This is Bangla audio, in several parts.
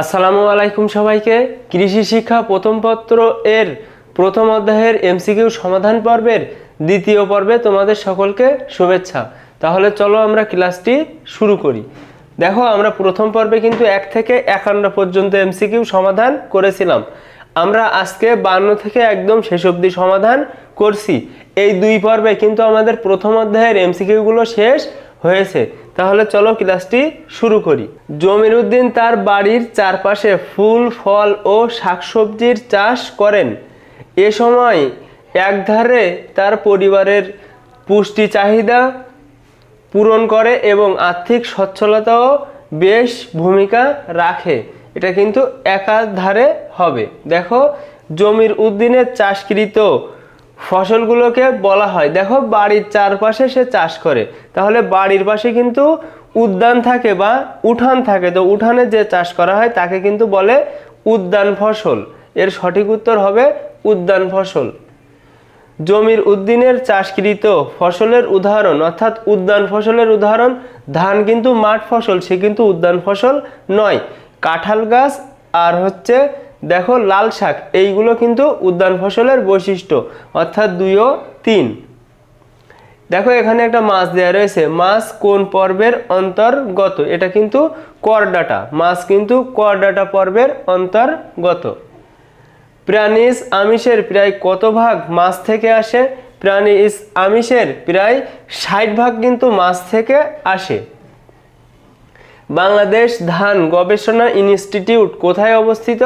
আসসালামু আলাইকুম সবাইকে। কৃষি শিক্ষা প্রথম পত্র এর প্রথম অধ্যায়ের এমসিকিউ সমাধান পর্বের দ্বিতীয় পর্বে তোমাদের সকলকে শুভেচ্ছা। তাহলে চলো আমরা ক্লাসটি শুরু করি। দেখো, আমরা প্রথম পর্বে কিন্তু এক থেকে একান্ন পর্যন্ত এমসিকিউ সমাধান করেছিলাম। আমরা আজকে বান্ন থেকে একদম শেষ অবধি সমাধান করছি। এই দুই পর্বে কিন্তু আমাদের প্রথম অধ্যায়ের এমসিকিউগুলো শেষ হয়েছে। তাহলে চলো ক্লাসটি শুরু করি। জমির উদ্দিন তার বাড়ির চারপাশে ফুল, ফল ও শাকসবজির চাষ করেন। এ সময় একধারে তার পরিবারের পুষ্টি চাহিদা পূরণ করে এবং আর্থিক সচ্ছলতাও বেশ ভূমিকা রাখে। এটা কিন্তু একাধারে হবে। দেখো জমির উদ্দিনের চাষকৃত ফসলগুলোকে বলা হয়। দেখো, বাড়ির চারপাশে সে চাষ করে। তাহলে বাড়ির পাশে কিন্তু উদ্যান থাকে বা উঠান থাকে। তো উঠানে যে চাষ করা হয়, তাকে কিন্তু বলে উদ্যান ফসল। এর সঠিক উত্তর হবে উদ্যান ফসল। জমির উদ্দিনের চাষকৃত ফসলের উদাহরণ, অর্থাৎ উদ্যান ফসলের উদাহরণ, ধান কিন্তু মাঠ ফসল, সে কিন্তু উদ্যান ফসল নয়। কাঁঠাল গাছ আর হচ্ছে দেখো লাল শাক, এইগুলো কিন্তু উদ্যান ফসলের বৈশিষ্ট্য, অর্থাৎ দুই ও তিন। দেখো এখানে একটা মাছ দেওয়া রয়েছে, মাছ কোন পর্বের অন্তর্গত? এটা কিন্তু করডাটা, মাছ কিন্তু করডাটা পর্বের অন্তর্গত। প্রাণীজ আমিষের প্রায় কত ভাগ মাছ থেকে আসে? প্রাণীজ আমিষের প্রায় ষাট ভাগ কিন্তু মাছ থেকে আসে। বাংলাদেশ ধান গবেষণা ইনস্টিটিউট কোথায় অবস্থিত?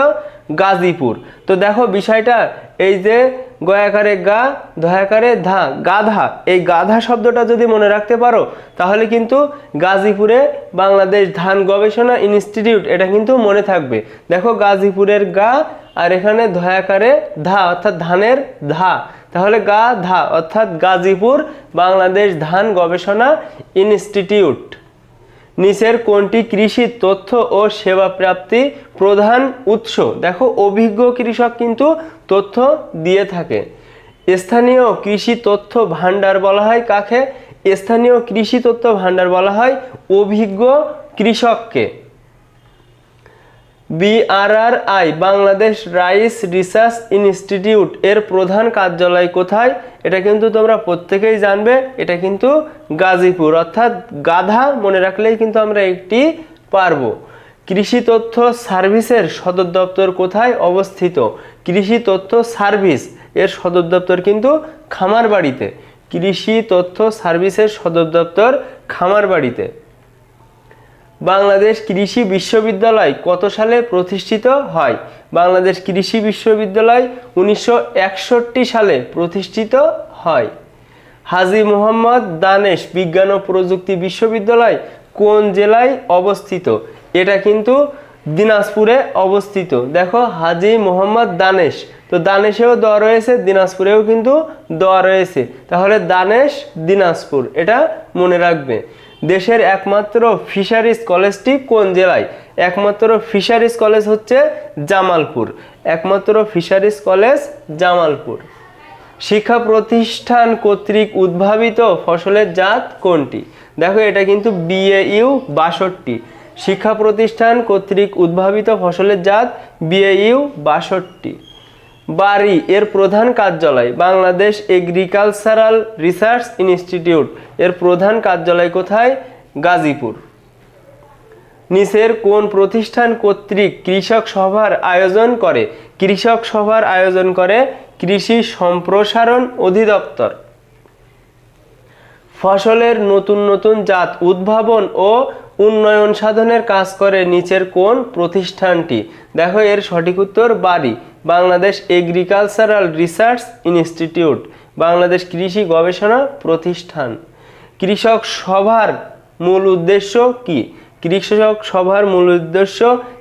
গাজীপুর। তো দেখো বিষয়টা, এই যে গয়াকারে গা দয়াকারে ধা, গাধা, এই গাধা শব্দটা যদি মনে রাখতে পারো, তাহলে কিন্তু গাজীপুরে বাংলাদেশ ধান গবেষণা ইনস্টিটিউট, এটা কিন্তু মনে থাকবে। দেখো গাজীপুরের গা আর এখানে ধয়াকারে ধা, অর্থাৎ ধানের ধা। তাহলে গা, ধা, অর্থাৎ গাজীপুর বাংলাদেশ ধান গবেষণা ইনস্টিটিউট। নিচের কোনটি কৃষি তথ্য ও সেবা প্রাপ্তি প্রধান উৎস? দেখো, অভিজ্ঞ কৃষক কিন্তু তথ্য দিয়ে থাকে। স্থানীয় কৃষি তথ্য ভাণ্ডার বলা হয় কাকে? স্থানীয় কৃষি তথ্য ভাণ্ডার বলা হয় অভিজ্ঞ কৃষককে। BRRI Bangladesh rice research institute এর প্রধান কার্যালয় কোথায়? এটা কিন্তু তোমরা প্রত্যেকেই জানবে, এটা কিন্তু গাজীপুর। অর্থাৎ গাধা মনে রাখলেই কিন্তু আমরা একটি পারব। কৃষি তথ্য সার্ভিসের সদর দপ্তর কোথায় অবস্থিত? কৃষি তথ্য সার্ভিস এর সদর দপ্তর কিন্তু খামারবাড়িতে। কৃষি তথ্য সার্ভিসের সদর দপ্তর খামারবাড়িতে। বাংলাদেশ কৃষি বিশ্ববিদ্যালয় কত সালে প্রতিষ্ঠিত হয়? বাংলাদেশ কৃষি বিশ্ববিদ্যালয় উনিশশো একষট্টি সালে প্রতিষ্ঠিত হয়। হাজি মোহাম্মদ দানেশ বিজ্ঞান ও প্রযুক্তি বিশ্ববিদ্যালয় কোন জেলায় অবস্থিত? এটা কিন্তু দিনাজপুরে অবস্থিত। দেখো, হাজি মোহাম্মদ দানেশ। তো দানেশেও দেওয়া রয়েছে, দিনাজপুরেও কিন্তু দেওয়া রয়েছে। তাহলে দানেশ দিনাজপুর, এটা মনে রাখবে। দেশের একমাত্র ফিশারিজ কলেজটি কোন জেলায়? একমাত্র ফিশারিজ কলেজ হচ্ছে জামালপুর। একমাত্র ফিশারিজ কলেজ জামালপুর। শিক্ষা প্রতিষ্ঠান কর্তৃক উদ্ভাবিত ফসলের জাত কোনটি? দেখো, এটা কিন্তু বিএইউ বাষট্টি। শিক্ষা প্রতিষ্ঠান কর্তৃক উদ্ভাবিত ফসলের জাত বিএইউ বাষট্টি। বাড়ি এর প্রধান কার্যালয়, বাংলাদেশ এগ্রিকালচারাল রিসার্চ ইনস্টিটিউট। এর প্রধান কার্যালয় কোথায়? গাজীপুর। নিচের কোন প্রতিষ্ঠান কর্তৃক কৃষক সভার আয়োজন করে? কৃষক সভার আয়োজন করে কৃষি সম্প্রসারণ অধিদপ্তর। ফসলের নতুন নতুন জাত উদ্ভাবন ও উন্নয়ন সাধনের কাজ করে নিচের কোন প্রতিষ্ঠানটি? দেখো এর সঠিক উত্তর বাড়ি Bangladesh agricultural research institute Bangladesh কৃষি গবেষণা প্রতিষ্ঠান। কৃষক সভার মূল উদ্দেশ্য কি? কৃষক সভার মূল উদ্দেশ্য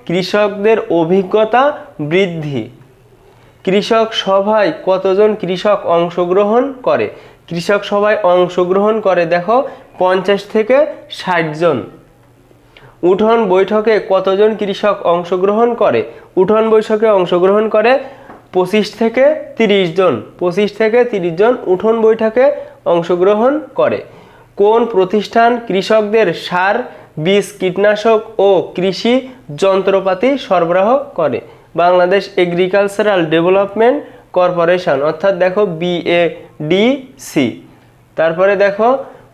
কৃষকদের অভিজ্ঞতা বৃদ্ধি। কৃষক সভায় কতজন কৃষক অংশগ্রহণ করে? কৃষক সভায় অংশগ্রহণ করে, দেখো, পঞ্চাশ থেকে ষাট জন। উঠোন বৈঠকে কতজন কৃষক অংশগ্রহণ করে? উঠোন বৈঠকে অংশগ্রহণ করে পঁচিশ থেকে তিরিশ জন। পঁচিশ থেকে তিরিশ জন উঠোন বৈঠকে অংশগ্রহণ করে। কোন প্রতিষ্ঠান কৃষকদের সার, বীজ, কীটনাশক ও কৃষি যন্ত্রপাতি সরবরাহ করে? বাংলাদেশ এগ্রিকালচারাল ডেভেলপমেন্ট কর্পোরেশন, অর্থাৎ দেখো বিএডিসি তারপরে দেখো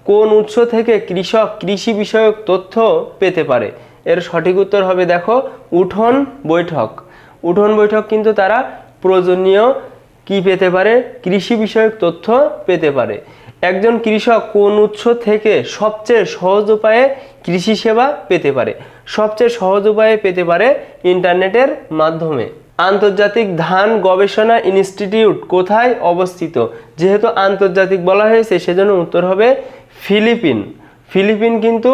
কোন উৎস থেকে কৃষক কৃষি বিষয়ক তথ্য পেতে পারে? এর সঠিক উত্তর হবে দেখো, উঠোন বৈঠক। উঠোন বৈঠক কিন্তু তারা প্রয়োজনীয় কি পেতে পারে? কৃষি বিষয়ক তথ্য পেতে পারে। একজন কৃষক কোন উৎস থেকে সবচেয়ে সহজ উপায়ে কৃষি সেবা পেতে পারে? সবচেয়ে সহজ উপায়ে পেতে পারে ইন্টারনেটের মাধ্যমে। আন্তর্জাতিক ধান গবেষণা ইনস্টিটিউট কোথায় অবস্থিত? যেহেতু আন্তর্জাতিক বলা হয়েছে, সেজন্য উত্তর হবে ফিলিপিন। ফিলিপিন কিন্তু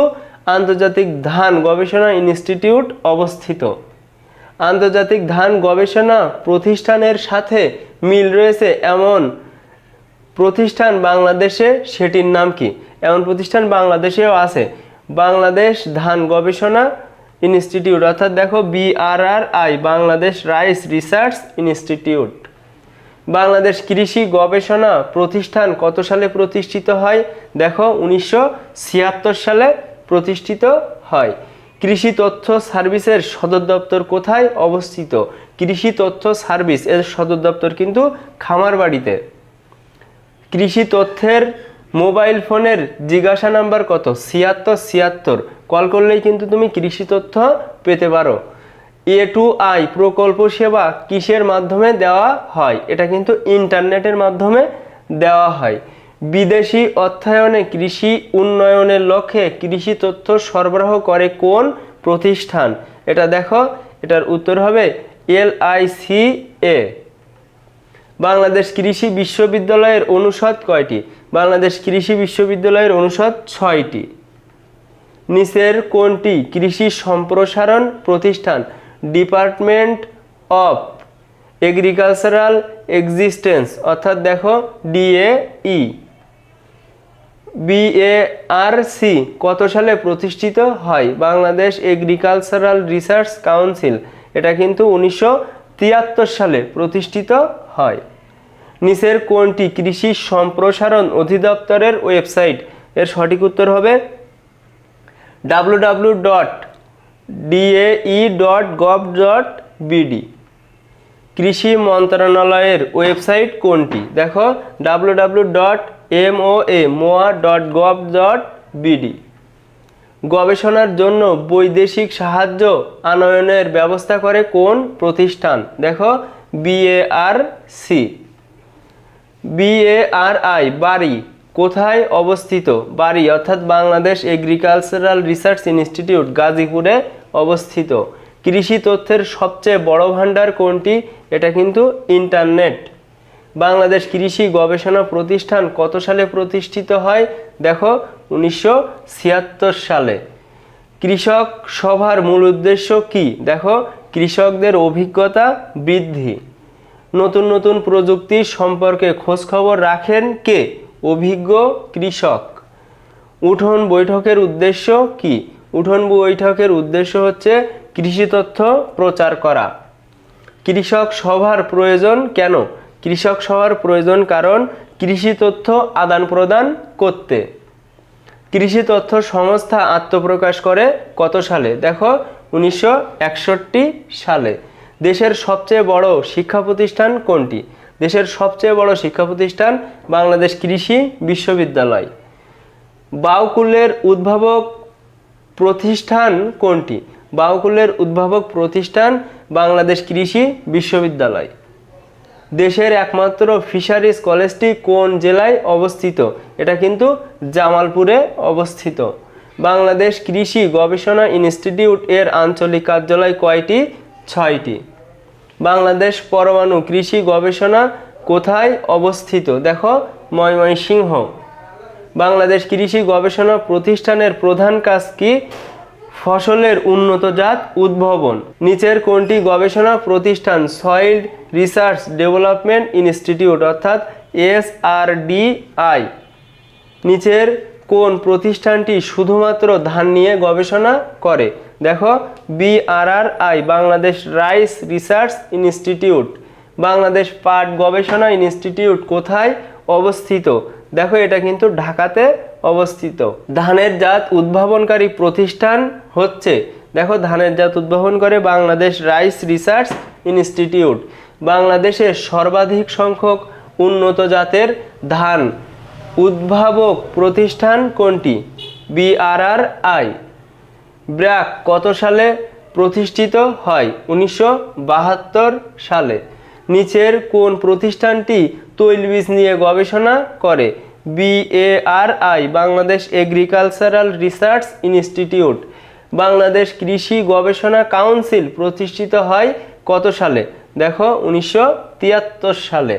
আন্তর্জাতিক ধান গবেষণা ইনস্টিটিউট অবস্থিত। আন্তর্জাতিক ধান গবেষণা প্রতিষ্ঠানের সাথে মিল রয়েছে এমন প্রতিষ্ঠান বাংলাদেশে, সেটির নাম কি? এমন প্রতিষ্ঠান বাংলাদেশেও আছে। বাংলাদেশ ধান গবেষণা ইনস্টিটিউট, অর্থাৎ দেখো BRRI Bangladesh rice research institute. Bangladesh কৃষি গবেষণা প্রতিষ্ঠান কত সালে প্রতিষ্ঠিত হয়? দেখো, উনিশশো ছিয়াত্তর সালে প্রতিষ্ঠিত হয়। কৃষি তথ্য সার্ভিসের সদর দপ্তর কোথায় অবস্থিত? কৃষি তথ্য সার্ভিস এর সদর দপ্তর কিন্তু খামারবাড়িতে। কৃষি তথ্যের মোবাইল ফোনের জিজ্ঞাসা নাম্বার কত? ছিয়াত্তর ছিয়াত্তর। কল করলেই কিন্তু তুমি কৃষি তথ্য পেতে পারো। এ টু আই প্রকল্প সেবা কিসের মাধ্যমে দেওয়া হয়? এটা কিন্তু ইন্টারনেটের মাধ্যমে দেওয়া হয়। বিদেশি অর্থায়নে কৃষি উন্নয়নের লক্ষ্যে কৃষি তথ্য সরবরাহ করে কোন প্রতিষ্ঠান? এটা দেখো, এটার উত্তর হবে এল এ। বাংলাদেশ কৃষি বিশ্ববিদ্যালয়ের অনুষদ কয়টি? বাংলাদেশ কৃষি বিশ্ববিদ্যালয়ের অনুষদ ছয়টি। নিচের কোনটি? কৃষি সম্প্রসারণ প্রতিষ্ঠান। ডিপার্টমেন্ট অফ এগ্রিকালচারাল এক্সিস্টেন্স, অর্থাৎ দেখো ডিএই বিএআরসি কত সালে প্রতিষ্ঠিত হয়? Bangladesh agricultural research council. এটা কিন্তু উনিশশো তিয়াত্তর সালে প্রতিষ্ঠিত হয়। নিচের কোনটি? কৃষি সম্প্রসারণ অধিদপ্তরের ওয়েবসাইট। এর সঠিক উত্তর হবে W W dot DAE dot gov dot BD কৃষি মন্ত্রণালয়ের ওয়েবসাইট কোনটি? দেখো ডাব্লু ডাব্লু ডট এমওএ মোয়া ডট গভ ডট বিডি গবেষণার জন্য বৈদেশিক সাহায্য আনয়নের ব্যবস্থা করে কোন প্রতিষ্ঠান? দেখো বিএআরসি বিএআরআই বাড়ি। কোথায় অবস্থিত? বাড়ি, অর্থাৎ বাংলাদেশ এগ্রিকালচারাল রিসার্চ ইনস্টিটিউট, গাজীপুরে অবস্থিত। কৃষি তথ্যের সবচেয়ে বড় ভাণ্ডার কোনটি? এটা কিন্তু ইন্টারনেট। বাংলাদেশ কৃষি গবেষণা প্রতিষ্ঠান কত সালে প্রতিষ্ঠিত হয়? দেখো, উনিশশো ছিয়াত্তর সালে। কৃষক সভার মূল উদ্দেশ্য কি? দেখো, কৃষকদের অভিজ্ঞতা বৃদ্ধি। নতুন নতুন প্রযুক্তি সম্পর্কে খোঁজখবর রাখেন কে? অভিজ্ঞ কৃষক। উঠোন বৈঠকের উদ্দেশ্য কি? উঠোন বৈঠকের উদ্দেশ্য হচ্ছে কৃষি তথ্য প্রচার করা। কৃষক সভার প্রয়োজন কেন? কৃষক সভার প্রয়োজন কারণ কৃষি তথ্য আদান প্রদান করতে। কৃষি তথ্য সংস্থা আত্মপ্রকাশ করে কত সালে? দেখো, উনিশশো একষট্টি সালে। দেশের সবচেয়ে বড় শিক্ষা প্রতিষ্ঠান কোনটি? দেশের সবচেয়ে বড় শিক্ষা প্রতিষ্ঠান বাংলাদেশ কৃষি বিশ্ববিদ্যালয়। বাউকুলের উদ্ভাবক প্রতিষ্ঠান কোনটি? বাউকুলের উদ্ভাবক প্রতিষ্ঠান বাংলাদেশ কৃষি বিশ্ববিদ্যালয়। দেশের একমাত্র ফিশারিজ কলেজটি কোন জেলায় অবস্থিত? এটা কিন্তু জামালপুরে অবস্থিত। বাংলাদেশ কৃষি গবেষণা ইনস্টিটিউট এর আঞ্চলিক কার্যালয় কয়টি? ছয়টি। বাংলাদেশ পরমাণু কৃষি গবেষণা কোথায় অবস্থিত? দেখো, ময়মনসিংহ। বাংলাদেশ কৃষি গবেষণা প্রতিষ্ঠানের প্রধান কাজ কি? ফসলের উন্নত জাত উদ্ভাবন। নিচের কোনটি গবেষণা প্রতিষ্ঠান সয়েল রিসার্চ ডেভেলপমেন্ট ইনস্টিটিউট, অর্থাৎ এসআরডিআই নিচের কোন প্রতিষ্ঠানটি শুধুমাত্র ধান নিয়ে গবেষণা করে? দেখো, BRRI, Bangladesh rice research institute. Bangladesh পাট গবেষণা ইনস্টিটিউট কোথায় অবস্থিত? দেখো, এটা কিন্তু ঢাকাতে অবস্থিত। ধানের জাত উদ্ভাবনকারী প্রতিষ্ঠান হচ্ছে, দেখো, ধানের জাত উদ্ভাবন করে বাংলাদেশ রাইস রিসার্চ ইনস্টিটিউট। বাংলাদেশের সর্বাধিক সংখ্যক উন্নত জাতের ধান উদ্ভাবক প্রতিষ্ঠান কোনটি? বিআরআরআই ব্র্যাক কত সালে প্রতিষ্ঠিত হয়? উনিশশো বাহাত্তর সালে। নিচের কোন প্রতিষ্ঠানটি তৈলবীজ নিয়ে গবেষণা করে? BARI Bangladesh agricultural research institute. Bangladesh কৃষি গবেষণা কাউন্সিল প্রতিষ্ঠিত হয় কত সালে? দেখো, উনিশশো তিয়াত্তর সালে।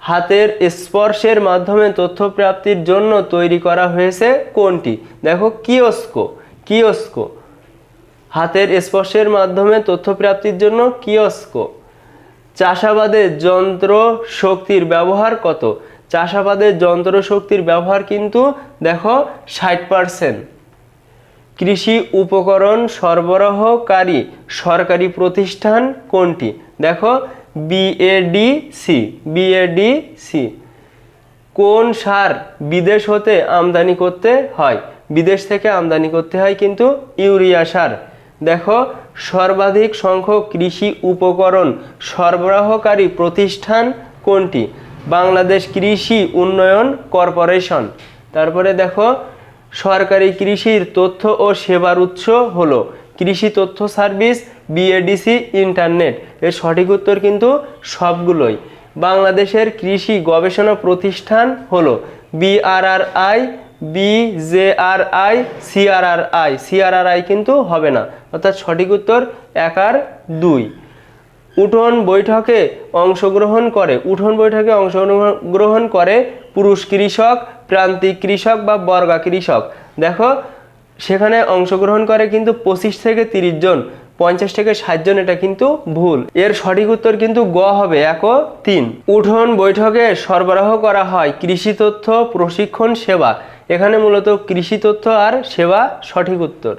হাতের স্পর্শের মাধ্যমে তথ্য প্রাপ্তির জন্য তৈরি করা হয়েছে কোনটি? দেখো, কিওস্কো কিওস্কো। হাতের স্পর্শের মাধ্যমে তথ্য প্রাপ্তির জন্য কিওস্কো। চাষাবাদে যন্ত্র শক্তির ব্যবহার কত? চাষাবাদের যন্ত্র শক্তির ব্যবহার কিন্তু, দেখো, ষাট পার্সেন্ট কৃষি উপকরণ সরবরাহকারী সরকারি প্রতিষ্ঠান কোনটি? দেখো বিএডিসি বিএডিসি কোন সার বিদেশ হতে আমদানি করতে হয়? বিদেশ থেকে আমদানি করতে হয় কিন্তু ইউরিয়া সার। দেখো, সর্বাধিক সংখ্যক কৃষি উপকরণ সরবরাহকারী প্রতিষ্ঠান কোনটি? বাংলাদেশ কৃষি উন্নয়ন কর্পোরেশন। তারপরে দেখো, সরকারি কৃষির তথ্য ও সেবার উৎস হলো কৃষি তথ্য সার্ভিস বিএডিসি ইন্টারনেট এর সঠিক উত্তর কিন্তু সবগুলোই। বাংলাদেশের কৃষি গবেষণা প্রতিষ্ঠান হলো বিআরআরআই বিজেআরআই সিআরআরআই সিআরআরআই কিন্তু হবে না, অর্থাৎ সঠিক উত্তর এক আর দুই। উঠোন বৈঠকে অংশগ্রহণ করে, উঠোন বৈঠকে অংশগ্রহণ করে পুরুষ কৃষক, প্রান্তিক কৃষক বা বর্গা কৃষক। দেখো সেখানে অংশগ্রহণ করে কিন্তু পঁচিশ থেকে তিরিশ জন, পঞ্চাশ থেকে ষাট জন এটা কিন্তু ভুল। এর সঠিক উত্তর কিন্তু গ হবে, এক ও তিন। উঠোন বৈঠকে সরবরাহ করা হয় কৃষি তথ্য প্রশিক্ষণ সেবা। এখানে মূলত কৃষি তথ্য আর সেবা সঠিক উত্তর।